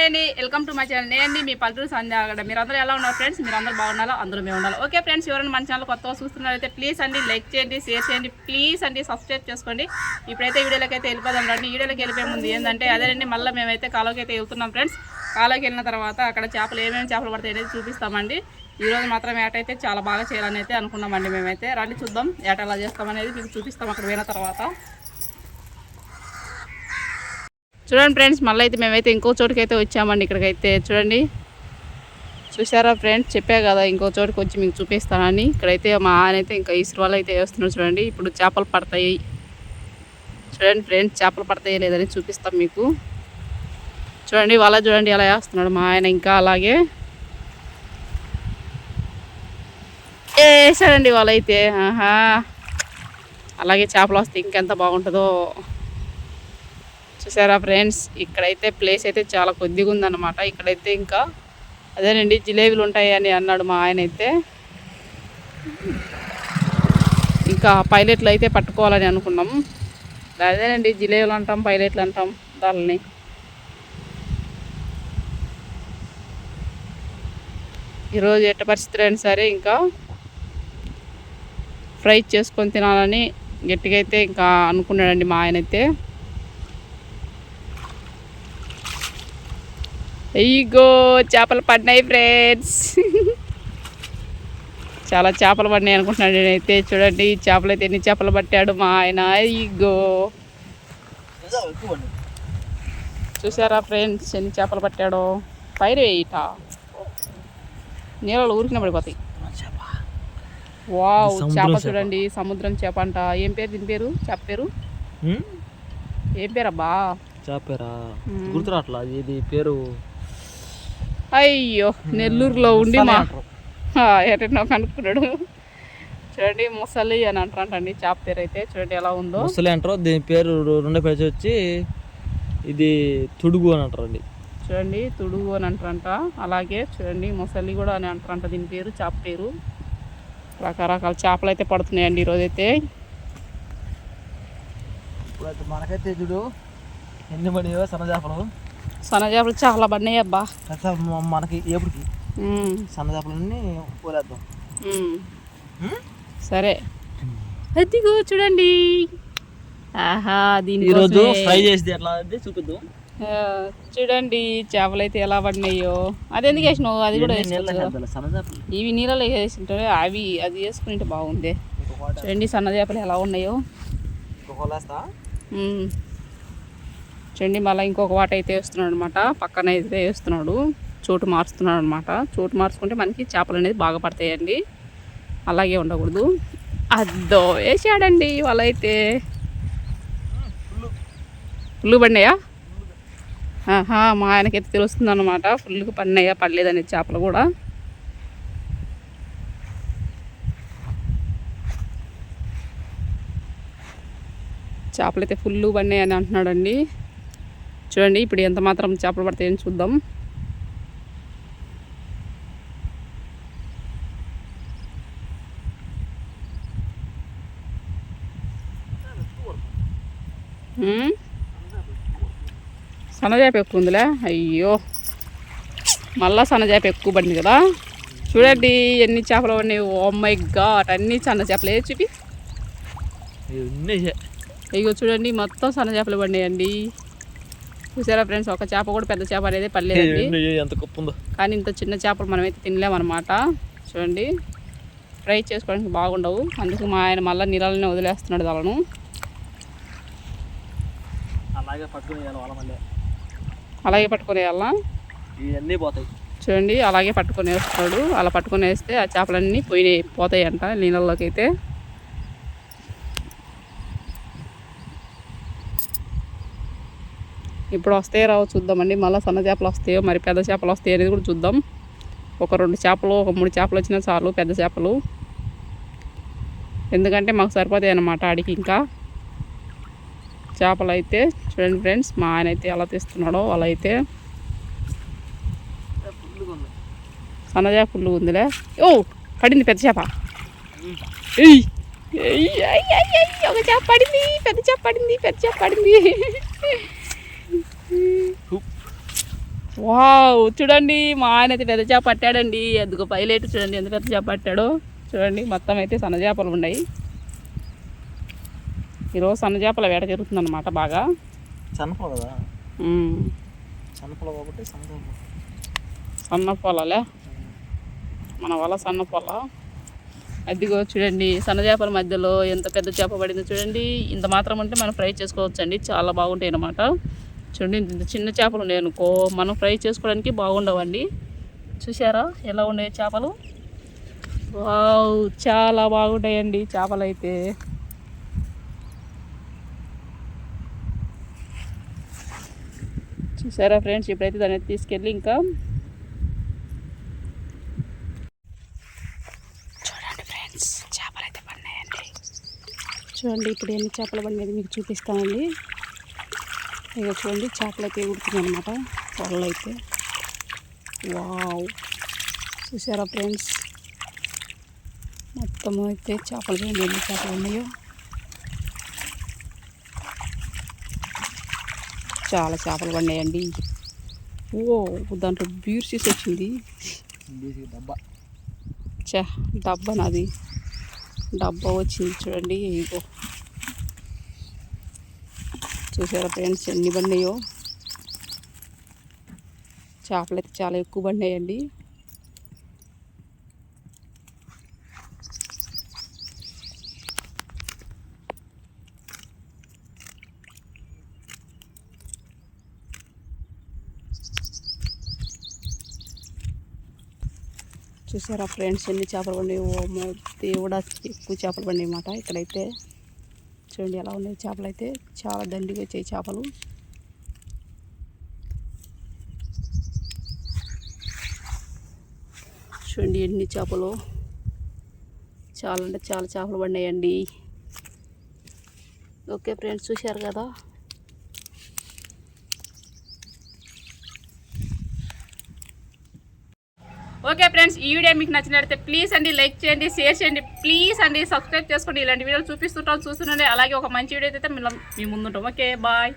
Hi అండి. Welcome to my channel. నేను మీ పల్లెటూరు సంధ్యాగడ మీరు అందరూ ఎలా ఉన్నారు ఫ్రెండ్స్? మీరందరూ బాగున్నారో? అందరూ మేము ఉండాలి ఓకే ఫ్రెండ్స్ ఎవరైనా మన ఛానల్ కొత్తగా చూస్తున్నారైతే ప్లీజ్ అండి లైక్ చేయండి షేర్ చేయండి ప్లీజ్ అండి సబ్స్క్రైబ్ చేసుకోండి. ఇప్పుడైతే వీడియోలోకి అయితే వెళ్ళిపోదాం రండి. వీడియోలోకి వెళ్ళిపోయే ముందు ఏంటంటే అదేనండి మళ్ళీ మేమైతే కాలోకి అయితే వెళ్తున్నాం ఫ్రెండ్స్. కాలోకి వెళ్ళిన తర్వాత అక్కడ చేపలు ఏమేమి చేపలు పడతాయి అనేది చూపిస్తామండి. ఈరోజు మాత్రం ఏట అయితే చాలా బాగా చేయాలని అయితే అనుకున్నామండి మేమైతే. రండి చూద్దాం ఏట ఎలా చేస్తామనేది మీకు చూపిస్తాం అక్కడ పోయిన తర్వాత. చూడండి ఫ్రెండ్స్ మళ్ళీ అయితే మేమైతే ఇంకో చోటుకైతే వచ్చామండి ఇక్కడికైతే. చూడండి. చూసారా ఫ్రెండ్స్? చెప్పా కదా ఇంకో చోటుకి వచ్చి మీకు చూపిస్తానని. ఇక్కడైతే మా ఆయన అయితే ఇంకా ఇసురు అయితే వేస్తున్నారు చూడండి. ఇప్పుడు చేపలు పడతాయి. చూడండి ఫ్రెండ్స్ చేపలు పడతాయి లేదని చూపిస్తాం మీకు. చూడండి వాళ్ళ చూడండి ఎలా వేస్తున్నాడు మా ఆయన ఇంకా అలాగే. వేసాడండి వాళ్ళైతే ఆహా. అలాగే చేపలు వస్తే ఇంకెంత బాగుంటుందో. చూసారా ఫ్రెండ్స్? ఇక్కడైతే ప్లేస్ అయితే చాలా కొద్దిగా ఉందన్నమాట. ఇక్కడైతే ఇంకా అదేనండి జిలేబీలు ఉంటాయి అని అన్నాడు మా ఆయన అయితే. ఇంకా పైలెట్లు అయితే పట్టుకోవాలని అనుకున్నాం. అదేనండి జిలేబీలు అంటాం పైలెట్లు అంటాం దాన్ని. ఈరోజు ఎట్ట పరిస్థితులు అయినా సరే ఇంకా ఫ్రై చేసుకొని తినాలని గట్టిగా అయితే ఇంకా అనుకున్నాడండి మా ఆయన అయితే. అయ్యో చేపలు పడినాయి ఫ్రెండ్స్. చాలా చేపలు పడినాయి అనుకుంటున్నాను నేనైతే. చూడండి చేపలు అయితే ఎన్ని చేపలు పట్టాడు మా ఆయన. అయ్యో. చూసారా ఫ్రెండ్స్ ఎన్ని చేపలు పట్టాడో. పైరు వేయట నీళ్ళలో ఊరికిన పడిపోతాయి. వావ్ చేప చూడండి సముద్రం చేప అంట. ఏం పేరు దీని పేరు? చేప పేరు? ఏం పేరు? అబ్బా చేపేరా గుర్తురాట్లా ఇది పేరు అయ్యో నెల్లూరులో ఉండి మా ఎటో కనుక్కున్నాడు. చూడండి ముసలి అని అంటారంటండి చేప పేరు అయితే. చూడండి ఎలా ఉందో. ముసలి అంటారు దీని పేరు రెండో పేరు వచ్చి ఇది తుడుగు అని అంటారండి. చూడండి తుడుగు అని అంటారంట. అలాగే చూడండి ముసలి కూడా అని అంటారంట దీని పేరు చేప పేరు. రకరకాల చేపలు అయితే పడుతున్నాయండి ఈరోజైతే. మనకైతే చూడు ఎన్ని పడియో సన్న చేపలు. సన్న చేపలు చాలా పడినాయి అబ్బా. మనకి ఏపుడికి ఉమ్, సన్న చేపలన్నీ పోలేద్దాం. సరే. అదిగో చూడండి. ఆహా దీని ఈరోజు ఫ్రై చేసి ఎట్లా చూపిద్దాం. చూడండి చేపలు అయితే ఎలా పడినాయో. అది ఎందుకు వేసినావు? అది కూడా ఇవి నీళ్ళలో వేసింటారు అవి అది వేసుకుంటే బాగుంది చూడండి సన్న చేపలు ఎలా ఉన్నాయో. ఇంకొక చూడండి మళ్ళీ ఇంకొక వాట అయితే వేస్తున్నాడు అనమాట పక్కన అయితే వేస్తున్నాడు. చోటు మార్చుతున్నాడు అనమాట చోటు మార్చుకుంటే మనకి చేపలు అనేది బాగా పడతాయండి. అలాగే ఉండకూడదు. అద్దో వేసాడండి వాళ్ళైతే ఫుల్ పడినాయా ఆహా మా ఆయనకైతే తెలుస్తుంది అనమాట ఫుల్గా పడినాయా పడలేదనే చేపలు కూడా. చేపలు అయితే ఫుల్ పడినాయి అని అంటున్నాడండి. చూడండి ఇప్పుడు ఎంత మాత్రం చేపలు పడతాయని చూద్దాం. సన్నజాప ఎక్కువ ఉందిలే? అయ్యో. మళ్ళా సన్నజాప ఎక్కువ పడింది కదా. చూడండి ఎన్ని చేపలు ఉన్నాయి ఓ మై గాట్ అన్ని సన్న చేపలే చూపి. ఇగో చూడండి మొత్తం సన్న చేపలు పడినాయండి. చూసారా ఫ్రెండ్స్ ఒక చేప కూడా పెద్ద చేప అనేది ఎంత గొప్ప ఉందో. కానీ ఇంత చిన్న చేపలు మనమైతే తినలేమన్నమాట చూడండి ఫ్రై చేసుకోవడానికి బాగుండవు. అందుకు మా ఆయన మళ్ళీ నీళ్ళనే వదిలేస్తున్నాడు వాళ్ళను అలాగే పట్టుకుని అలాగే పట్టుకొని ఇవన్నీ పోతాయి. చూడండి అలాగే పట్టుకొని వేస్తాడు అలా పట్టుకొని వేస్తే ఆ చేపలన్నీ పోయినాయి పోతాయంట నీళ్ళలోకి అయితే. ఇప్పుడు వస్తే రావు చూద్దామండి. మళ్ళీ సన్న చేపలు వస్తాయో మరి పెద్ద చేపలు వస్తాయో అనేది కూడా చూద్దాం. ఒక రెండు చేపలు ఒక మూడు చేపలు వచ్చినా చాలు పెద్ద చేపలు. ఎందుకంటే మాకు సరిపోతాయి అన్నమాట ఆడికి ఇంకా. చేపలు అయితే చూడండి ఫ్రెండ్స్ మా ఆయన అయితే ఎలా తీస్తున్నాడో అలా అయితే సన్న ఉంది ఫుల్ ఉందిలే. ఓ పడింది పెద్ద చేప. ఒక చేప పడింది పెద్ద చేప పడింది పెద్ద చేప పడింది. వావ్ చూడండి మా ఆయన అయితే పెద్ద చేప పట్టాడండి. అందుకు పైలెట్ చూడండి ఎంత పెద్ద చేప పట్టాడో. చూడండి మొత్తం అయితే సన్న చేపలు ఉన్నాయి. ఈరోజు సన్న చేపల వేట జరుగుతుంది అనమాట బాగా కదా? కాబట్టి సన్న పొలాలే? మన వల్ల సన్న పొల. అదిగో చూడండి సన్న చేపల మధ్యలో ఎంత పెద్ద చేప పడిందో చూడండి. ఇంత మాత్రం ఉంటే మనం ఫ్రై చేసుకోవచ్చండి. చాలా బాగుంటాయి అన్నమాట చూడండి ఇంత చిన్న చేపలు ఉన్నాయి అనుకో మనం ఫ్రై చేసుకోవడానికి బాగుండవండి. చూసారా ఎలా ఉన్నాయి చేపలు? వావ్ చాలా బాగుంటాయండి చేపలు అయితే చూసారా ఫ్రెండ్స్ ఇప్పుడైతే దాన్ని తీసుకెళ్ళి ఇంకా చూడండి ఫ్రెండ్స్ చేపలు అయితే పడినాయండి. చూడండి ఇప్పుడు ఎన్ని చేపలు పడినది మీకు చూపిస్తానండి. ఇక చూడండి చేపలు అయితే ఉడుకుతున్నాయి అనమాట పొరలు అయితే వావ్. చూసారా ఫ్రెండ్స్? మొత్తం అయితే చేపలు చూడండి ఎన్ని చేపలు ఉన్నాయో. చాలా చేపలు పడినాయండి. ఓ దాంట్లో బ్యూర్సీస్ వచ్చింది. బీసీ డబ్బా. చా డబ్బా నాది. డబ్బా వచ్చింది చూడండి ఇగో. చూసారా ఫ్రెండ్స్ ఎన్ని పడినాయో? చేపలు అయితే చాలా ఎక్కువ పడినాయండి. చూసారా ఫ్రెండ్స్ ఎన్ని చేపలు పడినాయి? ఓ దేవుడా ఎక్కువ చేపలు పడినాయి అన్నమాట ఇక్కడైతే. చూడండి ఎలా ఉన్నాయి చేపలు అయితే చాలా దండిగా వచ్చాయి చేపలు. చూడండి ఎన్ని చేపలు. చాలా అంటే చాలా చేపలు పడినాయండి. ఓకే ఫ్రెండ్స్ చూశారు కదా? ఓకే ఫ్రెండ్స్ ఈ వీడియో మీకు నచ్చినట్లయితే ప్లీజ్ అండి లైక్ చేయండి షేర్ చేయండి ప్లీజ్ అండి సబ్స్క్రైబ్ చేసుకోండి. ఇలాంటి వీడియోలు చూపిస్తుంటాం చూస్తుండే అలాగే ఒక మంచి వీడియో అయితే మిమ్మల్ని మీ ముందుంటాం. Okay bye